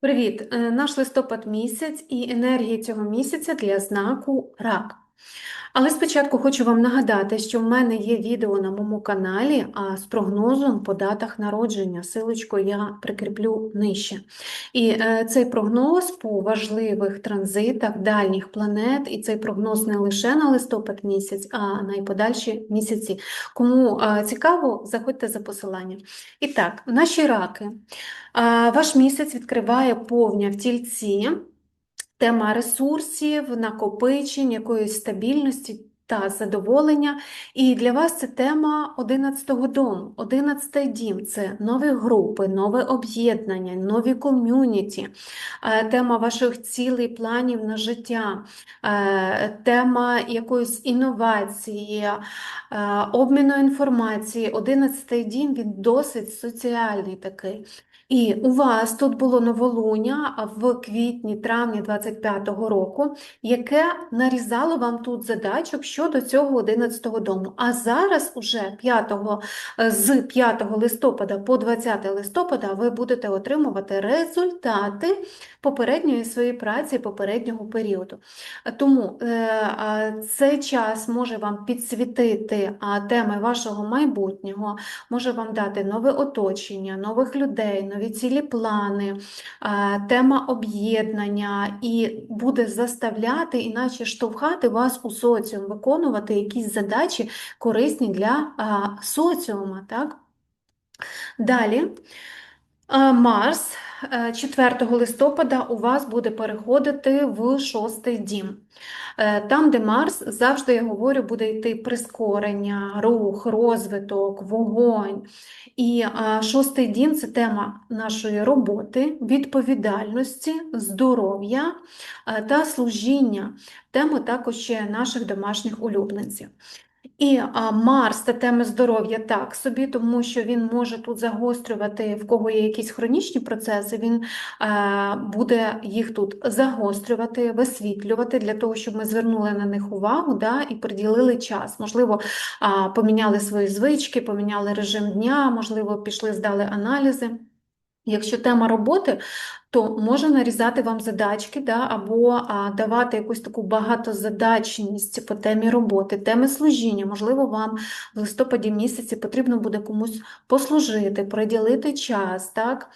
Привіт! Е, Наш листопад місяць і енергії цього місяця для знаку рак. Але спочатку хочу вам нагадати, що в мене є відео на моєму каналі з прогнозом по датах народження. Силочку я прикріплю нижче. І е, цей прогноз по важливих транзитах дальніх планет, і цей прогноз не лише на листопад місяць, а на й подальші місяці. Кому е, цікаво, заходьте за посиланням. І так, наші раки. Ваш місяць відкриває повня в тільці, тема ресурсів, накопичень, якоїсь стабільності та задоволення. І для вас це тема 11-го дому. 11-й дім це нові групи, нове об'єднання, нові ком'юніті, е, тема ваших цілей, планів на життя, е, тема якоїсь інновації, е, обміну інформації. 11-й дім він досить соціальний такий. І у вас тут було новолуння в квітні-травні 25-го року, яке нарізало вам тут задачок щодо цього 11-го дому. А зараз уже 5, з 5 листопада по 20 листопада ви будете отримувати результати попередньої своєї праці, попереднього періоду. Тому е, цей час може вам підсвітити теми вашого майбутнього, може вам дати нове оточення, нових людей, нові цілі плани, тема об'єднання і буде заставляти, іначе штовхати вас у соціум, виконувати якісь задачі корисні для соціума. Так? Далі. Марс 4 листопада у вас буде переходити в шостий дім. Е, там, де Марс, завжди я говорю, буде йти прискорення, рух, розвиток, вогонь. І шостий дім це тема нашої роботи, відповідальності, здоров'я е, та служіння, тема також наших домашніх улюбленців. І а, Марс та теми здоров'я так собі, тому що він може тут загострювати, в кого є якісь хронічні процеси, він а, буде їх тут загострювати, висвітлювати для того, щоб ми звернули на них увагу да, і приділили час. Можливо, а, поміняли свої звички, поміняли режим дня, можливо, пішли, здали аналізи. Якщо тема роботи, то може нарізати вам задачки, да, або а, давати якусь таку багатозадачність по темі роботи, теми служіння. Можливо, вам в листопаді місяці потрібно буде комусь послужити, приділити час. Так?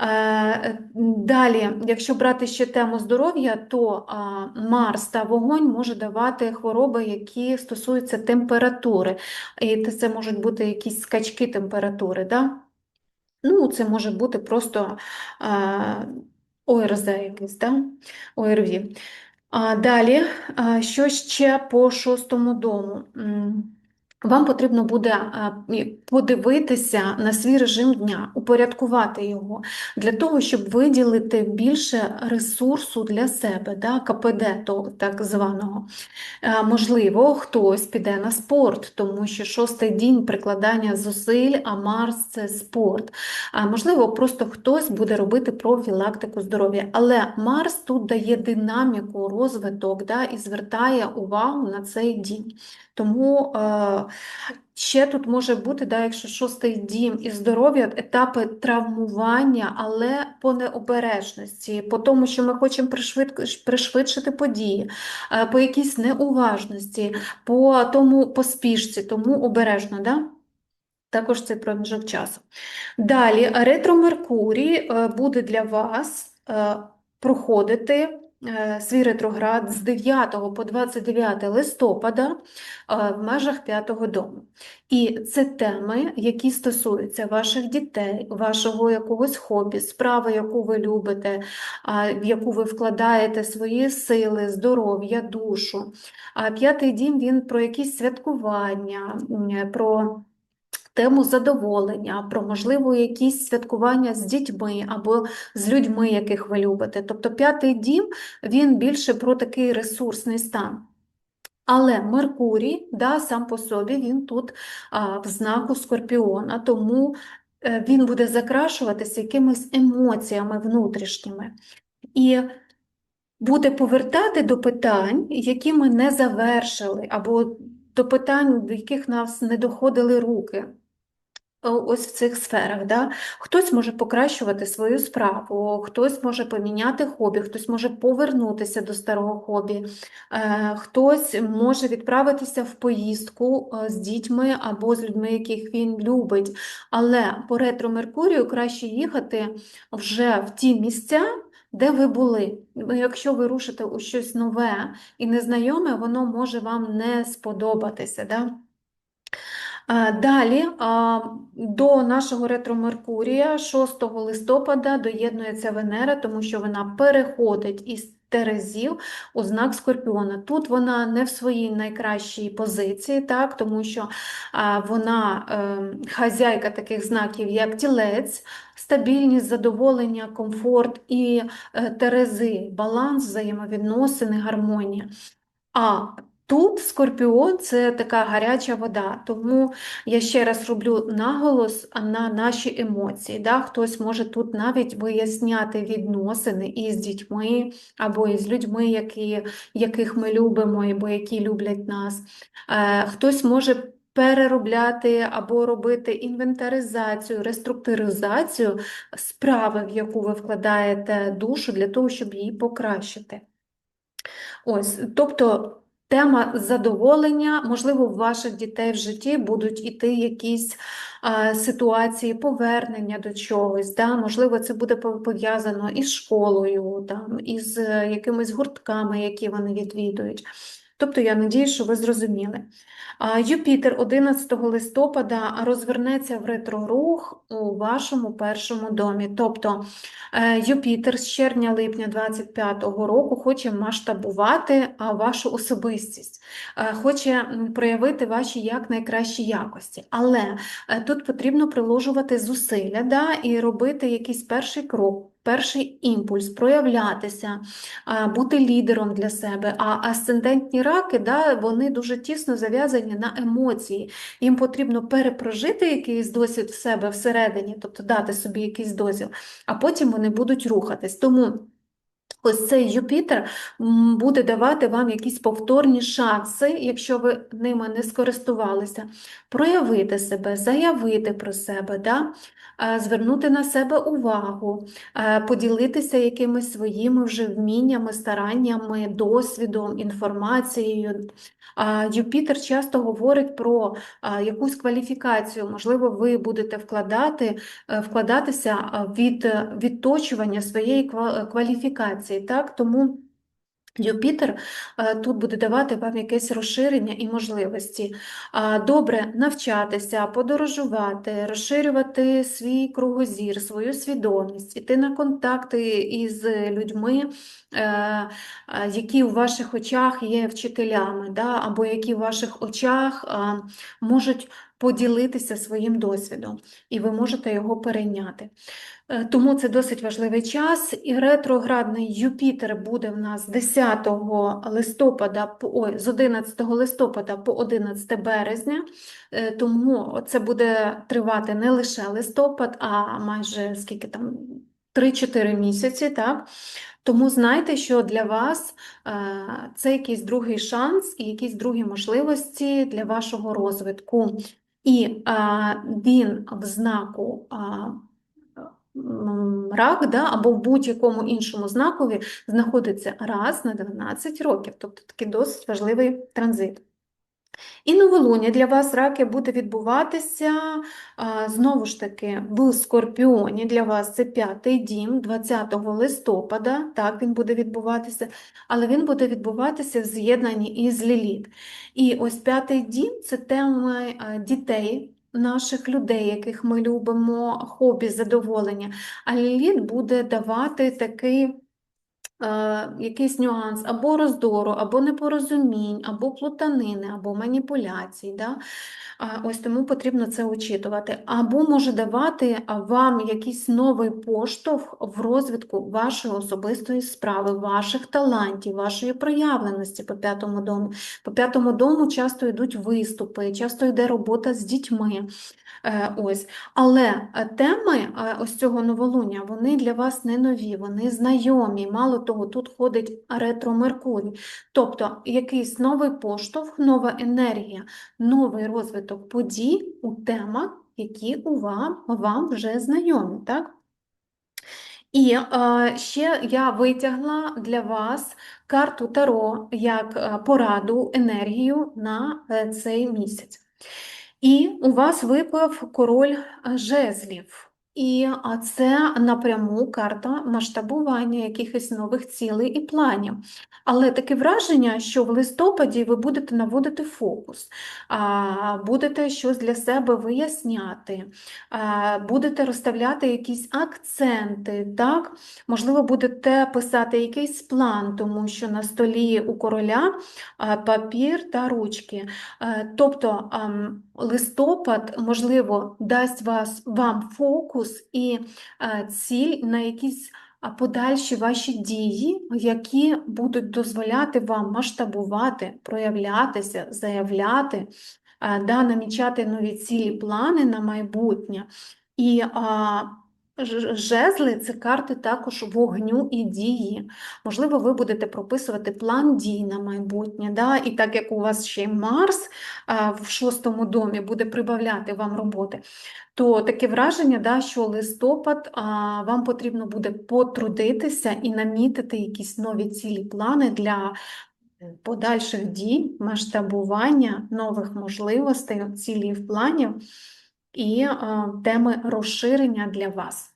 Е, Далі, якщо брати ще тему здоров'я, то а, Марс та вогонь може давати хвороби, які стосуються температури. І це можуть бути якісь скачки температури. Да? Ну, це може бути просто ОРЗ якийсь, да? ОРВІ. А, далі, що ще по шостому дому? Вам потрібно буде подивитися на свій режим дня, упорядкувати його для того, щоб виділити більше ресурсу для себе, да, КПД так званого. Можливо, хтось піде на спорт, тому що шостий день прикладання зусиль, а Марс це спорт. А Можливо, просто хтось буде робити профілактику здоров'я. Але Марс тут дає динаміку, розвиток да, і звертає увагу на цей день. Тому е, ще тут може бути, да, якщо шостий дім і здоров'я, етапи травмування, але по необережності, по тому, що ми хочемо пришвидшити події, е, по якійсь неуважності, по тому поспішці, тому обережно. Да? Також цей проміжок часу. Далі, ретро Меркурій е, буде для вас е, проходити свій ретроград з 9 по 29 листопада е, в межах 5 дому. І це теми, які стосуються ваших дітей, вашого якогось хобі, справи, яку ви любите, в яку ви вкладаєте свої сили, здоров'я, душу. А п'ятий дім він про якісь святкування, про тему задоволення, про, можливо, якісь святкування з дітьми або з людьми, яких ви любите. Тобто п'ятий дім він більше про такий ресурсний стан. Але Меркурій, да, сам по собі, він тут а, в знаку Скорпіона, тому е, він буде закрашуватися якимись емоціями внутрішніми. І буде повертати до питань, які ми не завершили, або до питань, до яких нас не доходили руки. Е, ось в цих сферах. Да? Хтось може покращувати свою справу, хтось може поміняти хобі, хтось може повернутися до старого хобі, е, хтось може відправитися в поїздку е, з дітьми або з людьми, яких він любить. Але по ретро Меркурію краще їхати вже в ті місця. Де ви були? Якщо ви рушите у щось нове і незнайоме, воно може вам не сподобатися. Да? А, Далі до нашого ретро-Меркурія 6 листопада доєднується Венера, тому що вона переходить із Терезів у знак Скорпіона. Тут вона не в своїй найкращій позиції, так, тому що а, вона е, хазяйка таких знаків, як тілець, стабільність, задоволення, комфорт і е, Терези, баланс, взаємовідносини, гармонія. А тут скорпіон це така гаряча вода, тому я ще раз роблю наголос на наші емоції. Да? Хтось може тут навіть виясняти відносини із дітьми або із людьми, які, яких ми любимо, або які люблять нас. Е, Хтось може переробляти або робити інвентаризацію, реструктуризацію справи, в яку ви вкладаєте душу для того, щоб її покращити. Ось, тобто тема задоволення, можливо, у ваших дітей в житті будуть іти якісь е, ситуації повернення до чогось, да? можливо, це буде пов'язано із школою, там, із е, якимись гуртками, які вони відвідують. Тобто, я надію, що ви зрозуміли. Юпітер 11 листопада розвернеться в ретрорух у вашому першому домі. Тобто Е, Юпітер з червня-липня 25-го року хоче масштабувати вашу особистість, е, хоче проявити ваші як найкращі якості. Але е, тут потрібно приложувати зусилля да, і робити якийсь перший крок. Перший імпульс проявлятися, бути лідером для себе. А асцендентні раки, да, вони дуже тісно зав'язані на емоції. Їм потрібно перепрожити якийсь досвід в себе всередині, тобто дати собі якийсь дозвіл, а потім вони будуть рухатись. Тому ось цей Юпітер буде давати вам якісь повторні шанси, якщо ви ними не скористувалися, проявити себе, заявити про себе, да? звернути на себе увагу, поділитися якимись своїми вже вміннями, стараннями, досвідом, інформацією. Юпітер часто говорить про якусь кваліфікацію, можливо, ви будете вкладати, е, вкладатися від е, відточування своєї ква- кваліфікації. Так? Тому Юпітер е, тут буде давати вам якесь розширення і можливості. Добре навчатися, подорожувати, розширювати свій кругозір, свою свідомість, іти на контакти із людьми, е, е, які у ваших очах є вчителями, да, або які в ваших очах можуть поділитися своїм досвідом, і ви можете його перейняти. Е, Тому це досить важливий час. І ретроградний Юпітер буде в нас 10 листопада, ой, з 11 листопада по 11 березня. Е, Тому це буде тривати не лише листопад, а майже скільки там 3-4 місяці, так? Тому знайте, що для вас е, це якийсь другий шанс і якісь другі можливості для вашого розвитку. І а, він в знаку а, рак, да, або в будь-якому іншому знакові знаходиться раз на 12 років, тобто такий досить важливий транзит. І новолуння для вас, раки, буде відбуватися знову ж таки в Скорпіоні. Для вас це п'ятий дім 20 листопада. Так, він буде відбуватися, але він буде відбуватися в з'єднанні із Ліліт. І ось п'ятий дім це теми дітей. Наших людей, яких ми любимо, хобі, задоволення. А Ліліт буде давати такий якийсь нюанс або роздору, або непорозумінь, або плутанини, або маніпуляцій. Да? Ось тому потрібно це учитувати. Або може давати вам якийсь новий поштовх в розвитку вашої особистої справи, ваших талантів, вашої проявленості по п'ятому дому. По п'ятому дому часто йдуть виступи, часто йде робота з дітьми. Е, Ось. Але е, теми е, ось цього новолуння, вони для вас не нові, вони знайомі. Мало того, тут ходить ретро-Меркурій. Тобто якийсь новий поштовх, нова енергія, новий розвиток подій у темах, які у вам, вам вже знайомі, так? І е, ще я витягла для вас карту Таро як е, пораду, енергію на е, цей місяць. І у вас випав король е, жезлів. І це напряму карта масштабування якихось нових цілей і планів. Але таке враження, що в листопаді ви будете наводити фокус, будете щось для себе виясняти, будете розставляти якісь акценти, так? Можливо, будете писати якийсь план, тому що на столі у короля папір та ручки. Е, Тобто листопад, можливо, дасть вас, вам фокус і е, ціль на якісь подальші ваші дії, які будуть дозволяти вам масштабувати, проявлятися, заявляти, е, да, намічати нові цілі, плани на майбутнє. І а, жезли це карти також вогню і дії. Можливо, ви будете прописувати план дій на майбутнє. Да? І так як у вас ще й Марс а, в шостому домі буде прибавляти вам роботи, то таке враження, да, що листопад а, вам потрібно буде потрудитися і намітити якісь нові цілі плани для подальших дій, масштабування нових можливостей, цілів, планів і теми розширення для вас.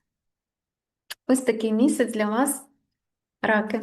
Ось такий місяць для вас, раки.